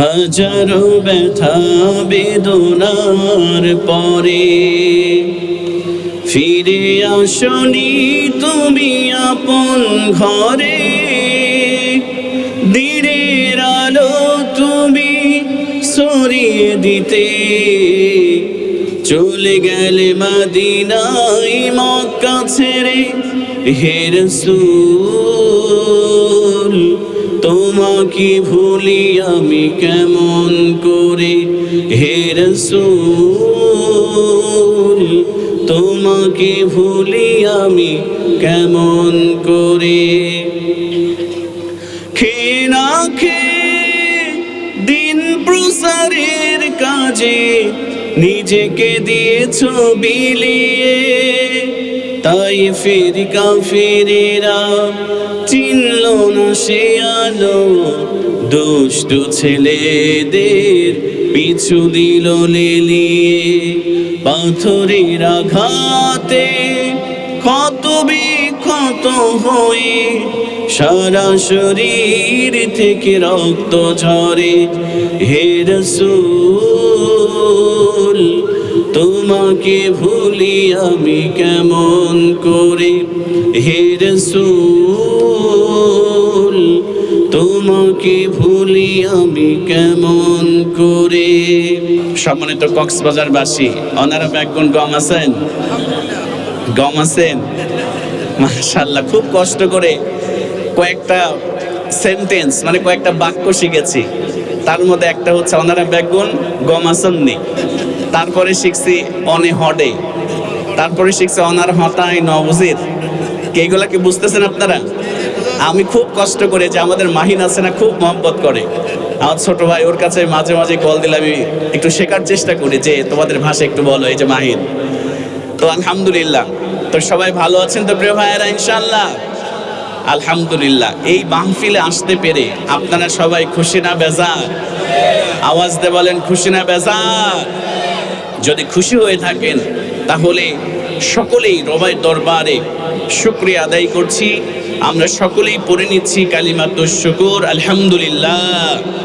হাজারো ব্যথা বেদনার পরে। ফিরে আসনি তুমি আপন ঘরে। দিনের আলো তুমি সরিয়ে দিতে। চলে গেলে মাদিনাই মক্কা ছেড়ে হে রসূল। তোমাকে ভুলি আমি কেমন করে? হে তোমাকে ভুলি আমি কেমন করে? খেয়ে দিন প্রসারের কাজে নিজেকে দিয়েছ বিলিয়ে। তাই ফের কাফেরেরা চিনল না সে আলো। দুষ্ট ছেলেদের পিছু দিল লেলিয়ে। পাথরের আঘাতে ক্ষত বিক্ষত হয়ে সারা শরীর থেকে রক্ত ঝরে। হে রসূল! তোমাকে ভুলি আমি কেমন করে? হে রসূল, তোমাকে ভুলি আমি কেমন করে? সম্মানিত কক্সবাজারবাসী অনারা ব্যাগুন গম আছেন? গম আছেন? মাশাল্লাহ খুব কষ্ট করে কয়েকটা সেন্টেন্স মানে কয়েকটা বাক্য শিখেছি। তার মধ্যে একটা হচ্ছে অনারা বেগুন গম আসননি তারপরে শিখছি অনে হডে তারপরে শিখছি অনার হতায় নবজির এইগুলা কি বুঝতেছেন আপনারা? আমি খুব কষ্ট করে যে আমাদের মাহিন আছে না, খুব মহব্বত করে। আমার ছোট ভাই ওর কাছে মাঝে মাঝে কল দিলে আমি একটু শেখার চেষ্টা করি যে তোমাদের ভাষা একটু বলো, এই যে মাহিন। তো আলহামদুলিল্লাহ। তো সবাই ভালো আছেন তো প্রিয় ভাইয়েরা? ইনশাল্লাহ আলহামদুলিল্লাহ। এই মাহফিলে আসতে পেরে আপনারা সবাই খুশি না বেজার? আওয়াজ দিয়ে বলেন, খুশি না বেজার? যদি খুশি হয়ে থাকেন, তাহলে সকলেই রবাই দরবারে শুক্রিয়া আদায় করছি। আমরা সকলেই পড়ে নিচ্ছি কালিমাতুর শুকুর, আলহামদুলিল্লাহ।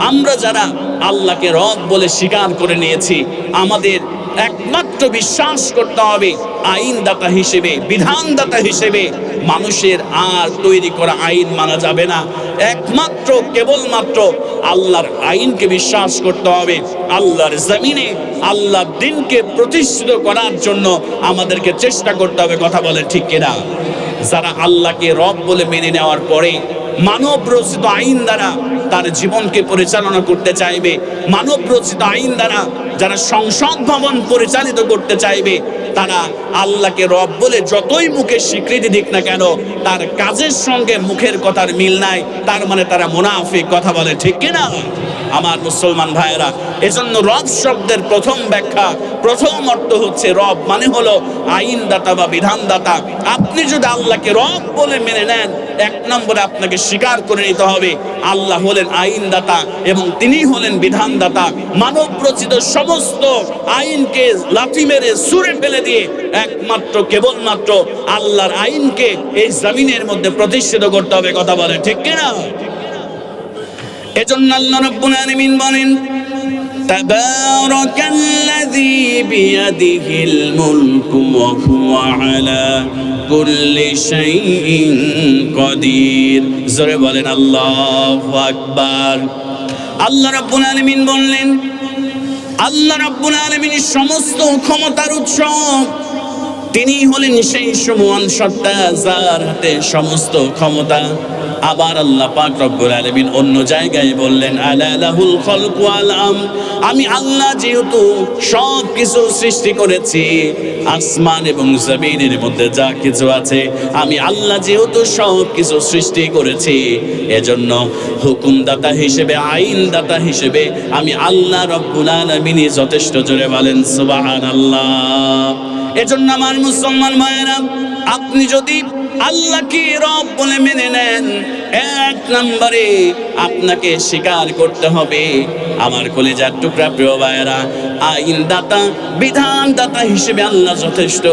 আমরা যারা আল্লাহকে রব বলে স্বীকার করে নিয়েছি, আমাদের একমাত্র বিশ্বাস করতে হবে আইনদাতা হিসেবে, বিধানদাতা হিসেবে। মানুষের আর তৈরি করা আইন মানা যাবে না। একমাত্র, কেবলমাত্র আল্লাহর আইনকে বিশ্বাস করতে হবে। আল্লাহর জমিনে, আল্লাহর দিনকে প্রতিষ্ঠিত করার জন্য আমাদেরকে চেষ্টা করতে হবে, কথা বলে ঠিক কিনা? যারা আল্লাহকে রব বলে মেনে নেওয়ার পরে মানব রচিত আইন দ্বারা তার জীবনকে পরিচালনা করতে চাইবে মানব রচিত আইন দ্বারা যারা সংসদ ভবন পরিচালিত করতে চাইবে তারা আল্লাহকে রব বলে যতই মুখে স্বীকৃতি দিক না কেন, তার কাজের সঙ্গে মুখের কথার মিল নাই। তার মানে তারা মুনাফিক, কথা বলে ঠিক কিনা? আমার মুসলমান ভাইয়েরা, এজন্য রব শব্দের প্রথম ব্যাখ্যা, প্রথম অর্থ হচ্ছে রব মানে হলো আইনদাতা বা বিধানদাতা। আপনি যদি আল্লাহকে রব বলে মেনে নেন, এক নম্বরে আপনাকে স্বীকার করে নিতে হবে, আল্লাহ হলেন আইনদাতা এবং তিনি হলেন বিধানদাতা। মানব রচিত সমস্ত আইনকে লাথি মেরে সুরে ফেলে দিয়ে একমাত্র কেবলমাত্র আল্লাহর আইনকে এই জমিনের মধ্যে প্রতিষ্ঠিত করতে হবে কথা বলে ঠিক কিনা এজন্য আল্লাহ রাব্বুল আলামিন বলেন تبارك الذي بيده الملك وهو على كل شيء قدير জোরে বলেন আল্লাহু আকবার আল্লাহ রাব্বুল আলামিন বললেন আল্লাহ রাব্বুল আলামিনের সমস্ত ক্ষমতার উৎস। তিনি হলেন সেই সমান সত্তা যার হাতে সমস্ত ক্ষমতা। আবার আল্লাহ পাক রব্বুল আলামিন অন্য জায়গায় বললেন, আলা লাহুল খলকু ওয়াল আম আল্লাহ যেহেতু সব কিছু সৃষ্টি করেছি, আসমান এবং জমিনের মধ্যে যা কিছু আছে, আমি আল্লাহ যেহেতু সব কিছু সৃষ্টি করেছি, এজন্য হুকুমদাতা হিসেবে, আইনদাতা হিসেবে আমি আল্লাহ রব্বুল আলামিনই যথেষ্ট জোরে বলেন, সুবহানাল্লাহ। এজন্য আমার মুসলমান ভাইয়েরা, আপনি যদি আল্লাহকে রব বলে মেনে নেন? এক নম্বরে আপনাকে স্বীকার করতে হবে। আমার কলেজার টুকরা প্রিয় ভাইয়েরা, আইনদাতা, বিধানদাতা হিসেবে আল্লাহ যথেষ্ট।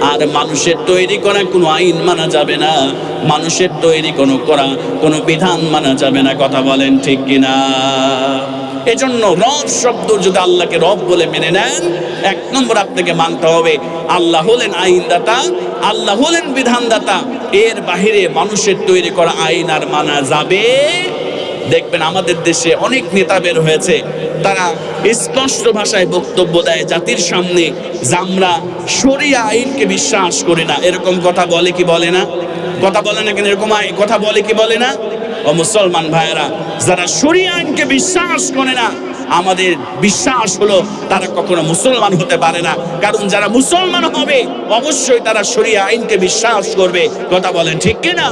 আর মানুষের তৈরি করা কোনো আইন মানা যাবে না। মানুষের তৈরি কোনো করা, কোনো বিধান মানা যাবে না। কথা বলেন ঠিক কিনা? এজন্য রব শব্দ যদি আল্লাহকে রব বলে মেনে নেন, এক নম্বর আপনাকে মানতে হবে, আল্লাহ হলেন আইনদাতা, আল্লাহ হলেন বিধানদাতা। এর বাহিরে মানুষের তৈরি করা আইন আর মানা যাবে। দেখবেন আমাদের দেশে অনেক নেতা বের হয়েছে, তারা স্পষ্ট ভাষায় বক্তব্য দেয় জাতির সামনে, যে আমরা শরিয়া আইনকে বিশ্বাস করি না। এরকম কথা বলে কি বলে না? কথা বলে না কেন? এরকম আই- কথা বলে কি বলে না? ও মুসলমান ভাইয়েরা, যারা শরিয়া আইনকে বিশ্বাস করে না, আমাদের বিশ্বাস হলো তারা কখনো মুসলমান হতে পারে না। কারণ যারা মুসলমান হবে, অবশ্যই তারা শরিয়া আইনকে বিশ্বাস করবে। কথা বলেন ঠিক কিনা?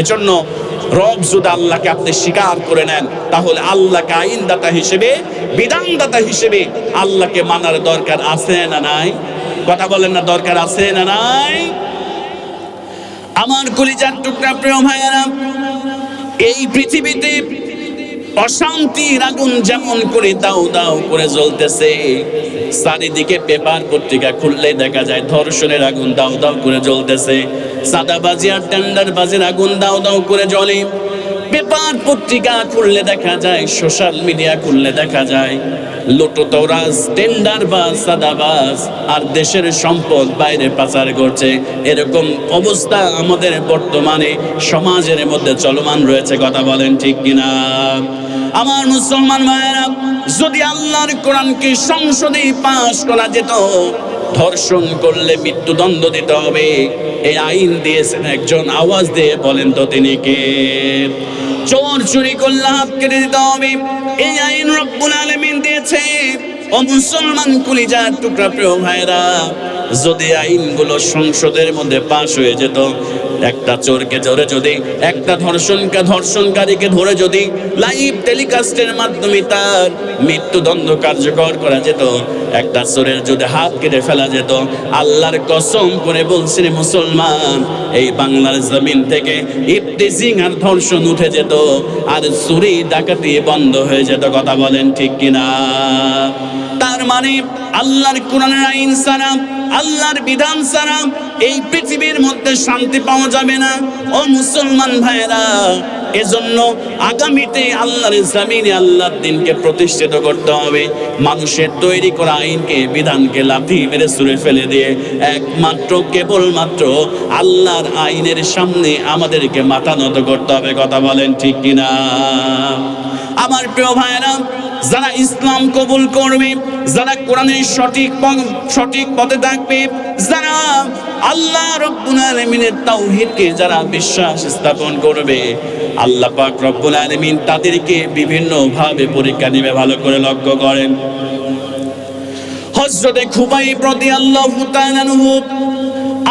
এজন্য রব যদি আল্লাহকে আপনি স্বীকার করে নেন, তাহলে আল্লাহকে আইনদাতা হিসেবে, বিধানদাতা হিসেবে আল্লাহকে মানার দরকার আছে না নাই? কথা বলেন না, দরকার আছে না নাই? আমার কলিজার টুকরা প্রিয় ভাইয়ারা এই পৃথিবীতে অশান্তির আগুন যেমন করে দাও দাও করে জ্বলতেছে, চারিদিকে পেপার পত্রিকা খুললে দেখা যায় ধর্ষণের আগুন দাও দাও করে জ্বলতেছে সাদাবাজি আর টেন্ডার বাজির আগুন দাও দাও করে জ্বলে। পেপার পত্রিকা খুললে দেখা যায় সোশ্যাল মিডিয়া খুললে দেখা যায়। লোটোতরাজ টেন্ডার বাজ সাদাবাজ, আর দেশের সম্পদ বাইরে পাচার করছে। এরকম অবস্থা আমাদের বর্তমানে সমাজের মধ্যে চলমান রয়েছে, কথা বলেন ঠিক কিনা? আমার মুসলমান ভাইয়েরা, যদি আল্লাহর কোরআনকে সংসদে পাশ করা যেত, ধর্ষণ করলে মৃত্যুদণ্ড দিতে হবে। এই আইন দিয়েছেন একজন, আওয়াজ দিয়ে বলেন তো তিনি কে? চোর চুরি করলে হাত কেটে দিতে হবে। এই আইন রব্বুল আলমিন দিয়েছে। ও মুসলমান কুলিজার টুকরা প্রিয় ভাইরা যদি আইনগুলো সংসদের মধ্যে পাশ হয়ে যেত একটা চোরকে ধরে যদি, একটা ধর্ষণকে ধর্ষণকারীকে ধরে যদি লাইভ টেলিকাস্টের মাধ্যমে তার মৃত্যুদণ্ড কার্যকর করা যেত, একটা চোরের যদি হাত কেটে ফেলা যেত, আল্লাহর কসম করে বলছেন মুসলমান, এই বাংলার জমিন থেকে ইফতিজিং আর ধর্ষণ উঠে যেত আর চুরি ডাকাতি বন্ধ হয়ে যেত, কথা বলেন ঠিক কিনা? তার মানে আল্লাহর কোরআনের আইন ছাড়া, আল্লাহর বিধান ছাড়া এই পৃথিবীর মধ্যে শান্তি পাওয়া যাবে না। ও মুসলমান ভাইরা এজন্য আগামীতে আল্লাহর জামিনে আল্লাহর দিনকে প্রতিষ্ঠিত করতে হবে। মানুষের তৈরি করা আইনকে, বিধানকে লাথি মেরে সুরে ফেলে দিয়ে একমাত্র, কেবলমাত্র আল্লাহর আইনের সামনে আমাদেরকে মাথা নত করতে হবে। কথা বলেন ঠিক কিনা? আমার প্রিয় ভাইরা যারা ইসলাম কবুল করবে, যারা কোরআনের সঠিক সঠিক পথে থাকবে, যারা আল্লাহ রব্বুল আলামিনের তাওহীদকে যারা বিশ্বাস স্থাপন করবে, আল্লাহ পাক রব্বুল আলামিন তাদেরকে বিভিন্ন ভাবে পরীক্ষা নেবে, ভালো করে লক্ষ্য করেন। হজরতে খুবাই প্রতি আল্লাহ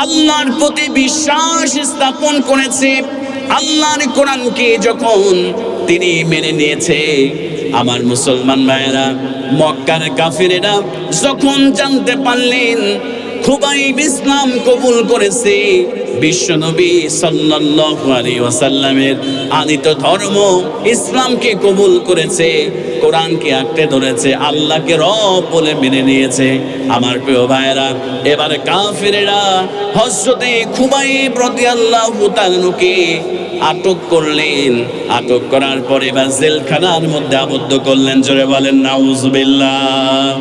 আল্লাহর প্রতি বিশ্বাস স্থাপন করেছে। আল্লাহর কোরআনকে যখন তিনি মেনে নিয়েছে, আমার মুসলমান ভাইয়েরা, মক্কার কাফিরেরা যখন জানতে পারলেন খুবাইব ইসলাম কবুল করেছে। বিশ্বনবী সাল্লাল্লাহু আলাইহি ওয়াসাল্লামের আনিত ধর্ম ইসলামকে কবুল করেছে, কোরআনকে আঁকড়ে ধরেছে, আল্লাহকে রব বলে মেনে নিয়েছে। আমার প্রিয় ভাইয়েরা, এবারে কাফিরেরা হজরতে খুবাইব রাদিয়াল্লাহু তাআলাকে আটক করলেন। আটক করার পরে এবার জেলখানার মধ্যে আবদ্ধ করলেন। জোরে বলেন, নাউজুবিল্লাহ।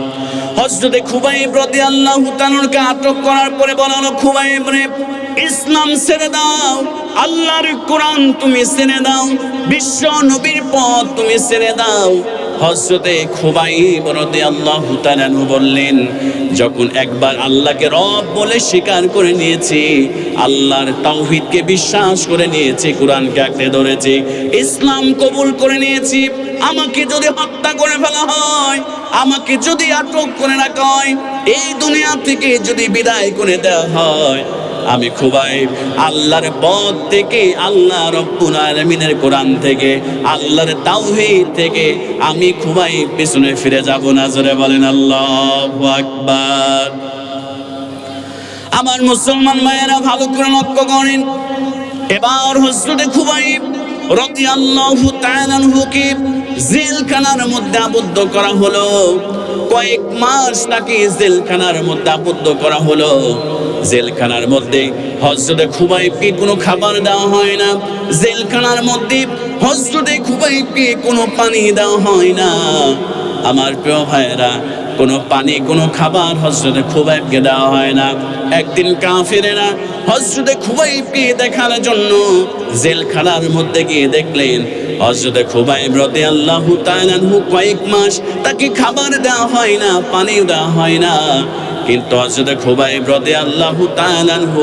হজরতে খুবাইব আল্লাহ তাআলাকে আটক করার পরে বলা হলো, খুবাইব রে, ইসলাম ছেড়ে দাও, আল্লাহর কোরআন তুমি ছেড়ে দাও, বিশ্ব নবীর পথ তুমি ছেড়ে দাও। হজরতে খুবাইব রাদিয়াল্লাহু তাআলা বললেন, যখন একবার আল্লাহকে রব বলে স্বীকার করে নিয়েছি, আল্লাহর তাওহীদকে বিশ্বাস করে নিয়েছি, কোরআনকে আঁকড়ে ধরেছি, ইসলাম কবুল করে নিয়েছি, আমাকে যদি হত্যা করে ফেলা হয় আমাকে যদি আটক করে রাখা হয় এই দুনিয়া থেকে যদি বিদায় করে দেওয়া হয়, আমি খুবাই আল্লাহর পথ থেকে, আল্লাহ রব্বুল কোরআন থেকে, আল্লাহর তাওহীদ থেকে আমি খুবাই পিছনে ফিরে যাব না, জোরে বলেন আল্লাহ আকবার। আমার মুসলমান মায়েরা ভালো করে লক্ষ্য করেন। এবার হজরতে খুবাইব জেলখানার মধ্যে আবদ্ধ করা হলো। কয়েক মাস তাকে জেলখানার মধ্যে আবদ্ধ করা হলো। জেলখানার মধ্যে কোনো খাবার দেওয়া হয় না। জেলখানার মধ্যে হজরতে খুবাইবকে কোনো পানি দেওয়া হয় না। আমার প্রিয় ভাইয়েরা কোনো পানি, কোনো খাবার হজরতে খুবাইবকে দেওয়া হয় না। একদিন কাফিরেরা হজরতে খুবাইবকে দেখার জন্য জেলখানার মধ্যে গিয়ে দেখলেন, হজরতে খুবাইব রতে আল্লাহ তাআলাহু কয়েক মাস তাকে খাবার দেওয়া হয় না, পানি দেওয়া হয় না। কিন্তু হজরতে খুবাইব রতে আল্লাহ তাআলাহু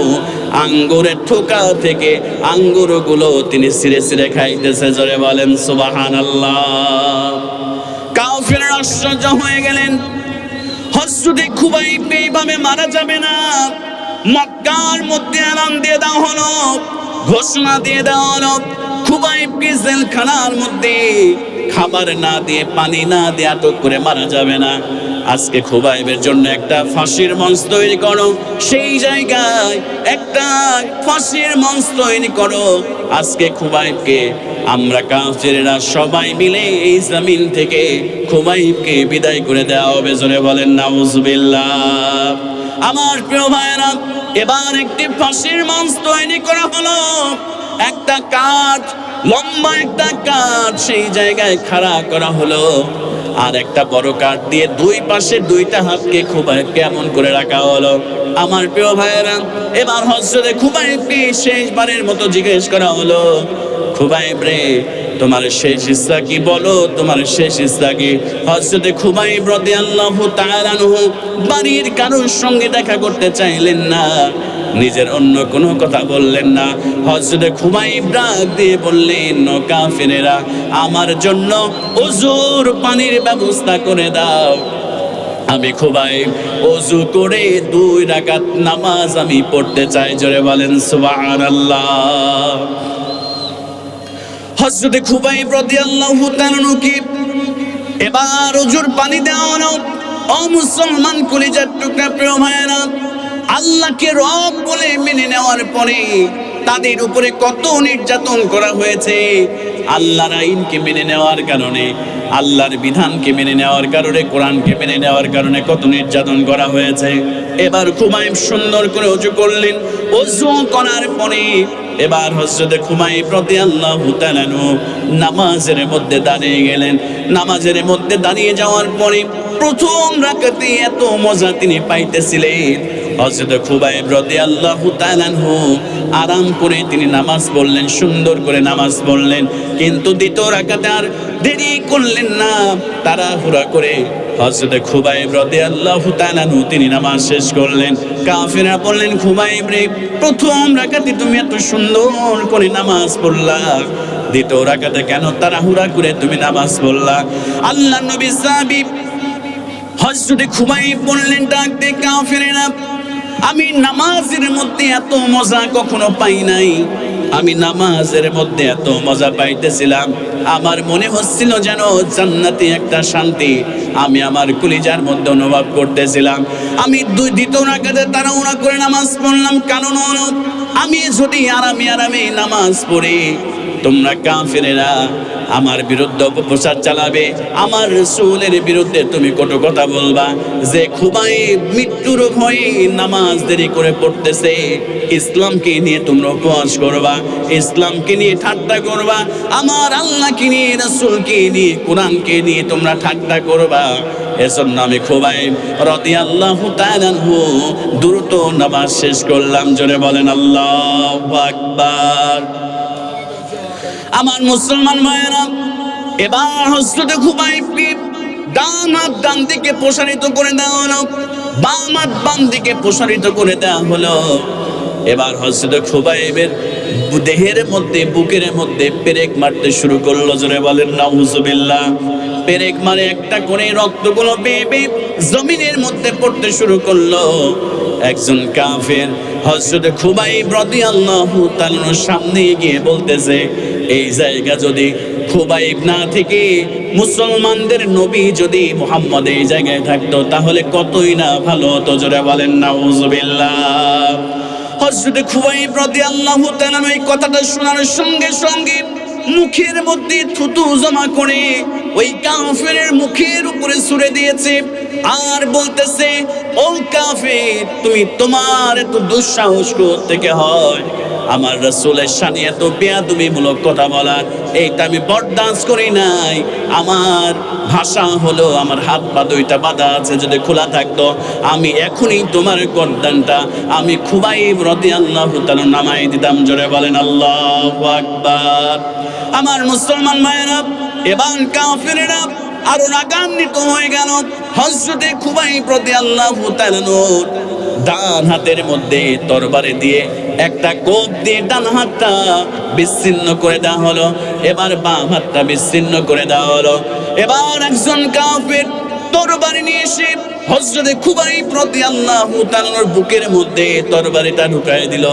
আঙ্গুরের ঠোকা থেকে আঙ্গুরগুলো তিনি সিরে সিরে খাইতেছে, জোরে বলেন, সুবহানাল্লাহ। কাফের আশ্চর্য হয়ে গেলেন। হজরতে খুবাইব এইভাবে মারা যাবে না? মক্কার মধ্যে আরাম দিয়ে দেওয়া হলো, ঘোষণা দিয়ে দেওয়া হলো খুবাইবকে জেলখানার মধ্যে খাবার না দিয়ে, পানি না দিয়ে আটক করে মারা যাবে না। আজকে খুবাইবের জন্য একটা ফাঁসির মঞ্চ তৈরি করো, সেই জায়গায় একটা ফাঁসির মঞ্চ তৈরি করো। আজকে খুবাইবকে আমরা কাফেরেরা সবাই মিলে এই জামিন থেকে খুবাইবকে বিদায় করে দেওয়া হবে। জোরে বলেন, নাউজুবিল্লাহ। আমার প্রিয় ভাইয়েরা, এবার একটি ফাঁসির মঞ্চ তৈরি করা হলো। একটা কাঠ, লম্বা একটা কাঠ, সেই জায়গায় খাড়া করা হলো। আর একটা বড় কাঠ দিয়ে দুই পাশে দুইটা হাতকে খুবাই কেমন করে রাখা হলো। আমার প্রিয় ভাইয়েরা, এবার হজরতে খুবাইবকে শেষবারের মতো জিজ্ঞেস করা হলো খুবাইব রে। তোমার শেষ ইচ্ছা কি বলো, তোমার শেষ ইচ্ছা কি হজরতে খুবাইব রাদিয়াল্লাহু তাআলা আনহু বাড়ির কারোর সঙ্গে দেখা করতে চাইলেন না। নিজের অন্য কোনো কথা বললেন না। হজরতে খুবাইব ডাক দিয়ে বললেন, "ও কাফেরেরা, আমার জন্য ওজুর পানির ব্যবস্থা করে দাও। আমি খুবাই অজু করে দুই রাকাত নামাজ আমি পড়তে চাই। জোরে বলেন, সুবহানাল্লাহ। হজরতে খুবাই প্রতি আল্লাহ কি এবার অজুর পানি দেওয়া ও মুসলমান কলিজার টুকরা, প্রিয় ভাইয়েরা, আল্লাহকে রব বলে মেনে নেওয়ার পরে তাদের উপরে কত নির্যাতন করা হয়েছে। আল্লাহর আইনকে মেনে নেওয়ার কারণে, আল্লাহর বিধানকে মেনে নেওয়ার কারণে, কোরআনকে মেনে নেওয়ার কারণে কত নির্যাতন করা হয়েছে। এবার খুমাইম সুন্দর করে অজু করলেন। অজু করার পরে এবার হজরতে খুমাই প্রতি আল্লাহ নামাজের মধ্যে দাঁড়িয়ে গেলেন। নামাজের মধ্যে দাঁড়িয়ে যাওয়ার পরে প্রথম রাখাতে এত মজা তিনি পাইতেছিলেন। হজরত খুবাই প্রতি আল্লাহ আরাম করে তিনি নামাজ পড়লেন, সুন্দর করে নামাজ পড়লেন। কিন্তু দ্বিতীয় রাকাতে আর দেরি করলেন না, তাড়াহুড়া করে হজরত খুবাইব রদে আল্লাহ তালানু তিনি নামাজ শেষ করলেন। কাফেরা বললেন, খুবাইব রে, প্রথম রাকাতে তুমি এত সুন্দর করে নামাজ পড়লা। দ্বিতীয় রাকাতে কেন তাড়াহুড়া করে তুমি নামাজ পড়লা? আল্লাহ নবী সাহাবী হজরতে খুবাইব বললেন, ডাক দে কাফেরেরা। আমি নামাজের মধ্যে এত মজা কখনো পাই নাই। আমি নামাজের মধ্যে এত মজা পাইতেছিলাম। আমার মনে হচ্ছিল যেন জান্নাতি একটা শান্তি। আমি আমার কলিজার মধ্যে অনুভব করতেছিলাম। আমি দুই দ্বিতীয় রাকাতে তাড়াহুড়া করে নামাজ পড়লাম কারণ আমি যদি আরামে আরামে নামাজ পড়ি তোমরা কাফেরেরা আমার বিরুদ্ধে অপপ্রচার চালাবে, আমার রসুলের বিরুদ্ধে তুমি কত কথা বলবা। যে খুবাই মৃত্যুর ভয়ে নামাজ দেরি করে পড়তেছে, ইসলামকে নিয়ে তোমরা উপবাস করবা, ইসলামকে নিয়ে ঠাট্টা করবা, আমার আল্লাহকে নিয়ে, রসুলকে নিয়ে, কোরআনকে নিয়ে তোমরা ঠাট্টা করবা। এজন্য আমি খুবাই রদি আল্লাহ দ্রুত নামাজ শেষ করলাম, জোরে বলেন আল্লাহ আকবার। আমার মুসলমান ভাইয়েরা, এবার হজরতে খুবাইবকে ডান হাত ডান দিকে প্রসারিত করে দেওয়া হলো, বাম হাত বাম দিকে প্রসারিত করে দেওয়া হলো। এবার হজরত খুবাইবের দেহের মধ্যে, বুকের মধ্যে পেরেক মারতে শুরু করল, জোরে বলেন, নাউজুবিল্লাহ। পেরেক মারে একটা করে রক্তগুলো বেয়ে বেয়ে জমিনের মধ্যে পড়তে শুরু করল। একজন কাফের হজরত খুবাইব রাদিয়াল্লাহু তাআলার সামনে গিয়ে বলতেছে এই জায়গা যদি খুবাইব না থেকে মুসলমানদের নবী যদি মুহাম্মদ এই জায়গায় থাকতো, তাহলে কতই না ভালো হতো? জোরে বলেন তাআলা এই কথাটা শোনার সঙ্গে সঙ্গে মুখের মধ্যে থুতু জমা করে ওই কাফেরের মুখের উপরে ছুড়ে দিয়েছে। আর বলতেছে ও কাফির, তুমি তোমার এত দুঃসাহস থেকে হয়? আমার রসুলের সানি এত বেয়াদুমি মূলক কথা বলার এইটা আমি বরদাস্ত করি নাই। আমার ভাষা হলো, আমার হাত পা দুইটা বাঁধা আছে যদি খোলা থাকতো, আমি এখনই তোমার গর্দানটা, আমি খুবাই রদি আল্লাহ নামাই দিতাম, জোরে বলেন, আল্লাহ আকবার। আমার মুসলমান মায়েরা এবার কাফিরেরা আরও রাগান্বিত হয়ে গেল। হজরতে খুবাই প্রতি আল্লাহ ডান হাতের মধ্যে তরবারে দিয়ে একটা কোপ দিয়ে ডান হাতটা বিচ্ছিন্ন করে দেওয়া হলো। এবার বাম হাতটা বিচ্ছিন্ন করে দেওয়া হলো। এবার একজন কাফের তরবারি নিয়ে এসে হজরতে খুবাই প্রতি আল্লাহ বুকের মধ্যে তরবারিটা ঢুকাই দিল।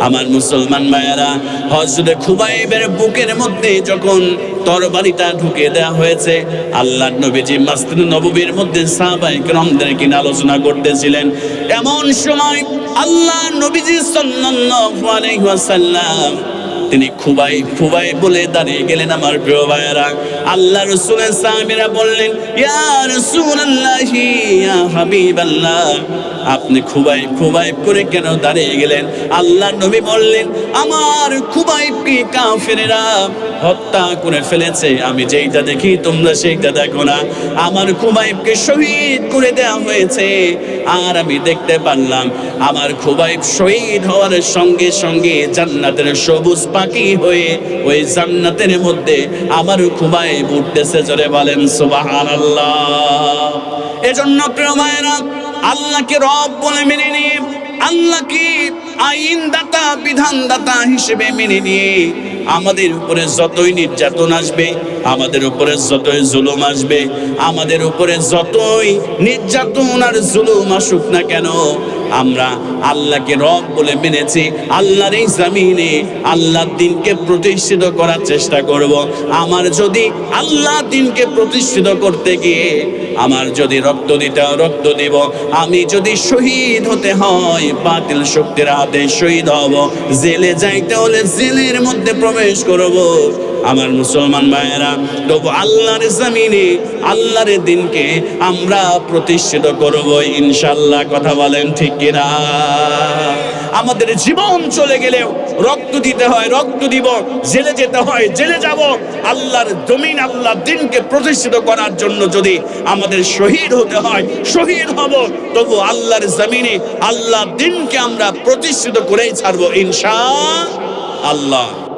আমার মুসলমান ভাইয়েরা হজরে খুবাইবের বুকের মধ্যে যখন তরবারিটা ঢুকে দেওয়া হয়েছে আল্লাহ নবীজি মাস্তিন নববীর মধ্যে সাহাবাই ক্রমদের কিনা আলোচনা করতেছিলেন। এমন সময় আল্লাহ নবীজি সাল্লাল্লাহু আলাইহি ওয়াসাল্লাম তিনি খুবাই খুবাই বলে দাঁড়িয়ে গেলেন আমার প্রিয় ভাইয়েরা। আল্লাহ রসুলের সাহাবীরা বললেন, ইয়া হাবিবাল্লাহ। আপনি খুবাই খুবাই করে কেন দাঁড়িয়ে গেলেন? আল্লাহ নবী বললেন, আমার খুবাইবকে কাফেরেরা হত্যা করে ফেলেছে। আমি যেইটা দেখি, তোমরা সেইটা দেখো না। আমার খুবাইবকে শহীদ করে দেওয়া হয়েছে। আর আমি দেখতে পারলাম, আমার খুবাইব শহীদ হওয়ার সঙ্গে সঙ্গে জান্নাতের সবুজ পাখি হয়ে ওই জান্নাতের মধ্যে আমার খুবাইব উঠতেছে, জোরে বলেন সুবহানাল্লাহ। এজন্য প্রিয় মায়েরা, আল্লাহকে রব বলে মেনে নিয়ে, আল্লাহকে আইনদাতা, বিধানদাতা হিসেবে মেনে নিয়ে আমাদের উপরে যতই নির্যাতন আসবে, আমাদের উপরে যতই জুলুম আসবে, আমাদের উপরে যতই নির্যাতন আর জুলুম আসুক না কেন, আমরা আল্লাহকে রব বলে মেনেছি, আল্লাহর এই জামিনে আল্লাহ দিনকে প্রতিষ্ঠিত করার চেষ্টা করব। আমার যদি আল্লাহ দিনকে প্রতিষ্ঠিত করতে গিয়ে আমার যদি রক্ত দিতে, রক্ত দেব, আমি যদি শহীদ হতে হয়, বাতিল শক্তির হাতে শহীদ হব, জেলে যাইতে হলে জেলের মধ্যে প্রবেশ করব। আমার মুসলমান ভাইয়েরা, তবু আল্লাহর জামিনে, আল্লাহর দিনকে আমরা প্রতিষ্ঠিত করব ইনশাল্লাহ কথা বলেন ঠিক কিনা? আমাদের জীবন চলে গেলেও রক্ত দিতে হয়, রক্ত দিব, জেলে যেতে হয়, জেলে যাব। আল্লাহর জমিন আল্লাহ দিনকে প্রতিষ্ঠিত করার জন্য যদি আমাদের শহীদ হতে হয়, শহীদ হব, তবু আল্লাহর জমিনে আল্লাহ দিনকে আমরা প্রতিষ্ঠিত করেই ছাড়বো, ইনশা আল্লাহ।